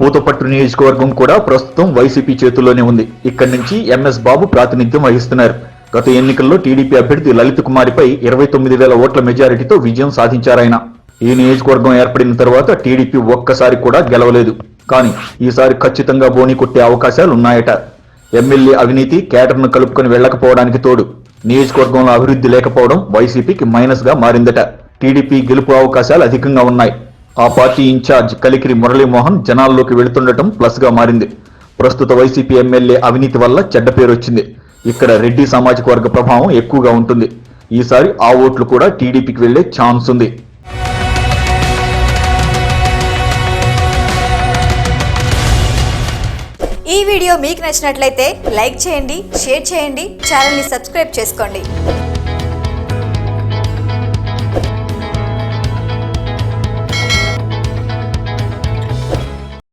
పూతపట్టు నియోజకవర్గం కూడా ప్రస్తుతం వైసీపీ చేతుల్లోనే ఉంది. ఇక్కడి నుంచి ఎంఎస్ బాబు ప్రాతినిధ్యం వహిస్తున్నారు. గత ఎన్నికల్లో టీడీపీ అభ్యర్థి లలిత్ కుమారిపై ఇరవై తొమ్మిది వేల ఓట్ల మెజారిటీతో విజయం సాధించారాయన. ఈ నియోజకవర్గం ఏర్పడిన తర్వాత టీడీపీ ఒక్కసారి కూడా గెలవలేదు. కానీ ఈసారి ఖచ్చితంగా బోని కొట్టే అవకాశాలు ఉన్నాయట. ఎమ్మెల్యే అవినీతి కేటర్ను కలుపుకొని వెళ్ళకపోవడానికి తోడు నియోజకవర్గంలో అభివృద్ధి లేకపోవడం వైసీపీకి మైనస్గా మారిందట. టీడీపీ గెలుపు అవకాశాలు అధికంగా ఉన్నాయి. ఆ పార్టీ ఇన్ఛార్జ్ కలికిరి మురళీమోహన్ జనాల్లోకి వెళుతుండటం ప్లస్గా మారింది. ప్రస్తుత వైసీపీ ఎమ్మెల్యే అవినీతి వల్ల చెడ్డ పేరు వచ్చింది. ఇక్కడ రెడ్డి సామాజిక వర్గ ప్రభావం ఎక్కువగా ఉంటుంది. ఈసారి ఆ ఓట్లు కూడా టీడీపీకి వెళ్ళే ఛాన్స్ ఉంది. ఈ వీడియో మీకు నచ్చినట్లయితే లైక్ చేయండి షేర్ చేయండి ఛానల్ని సబ్స్క్రైబ్ చేసుకోండి.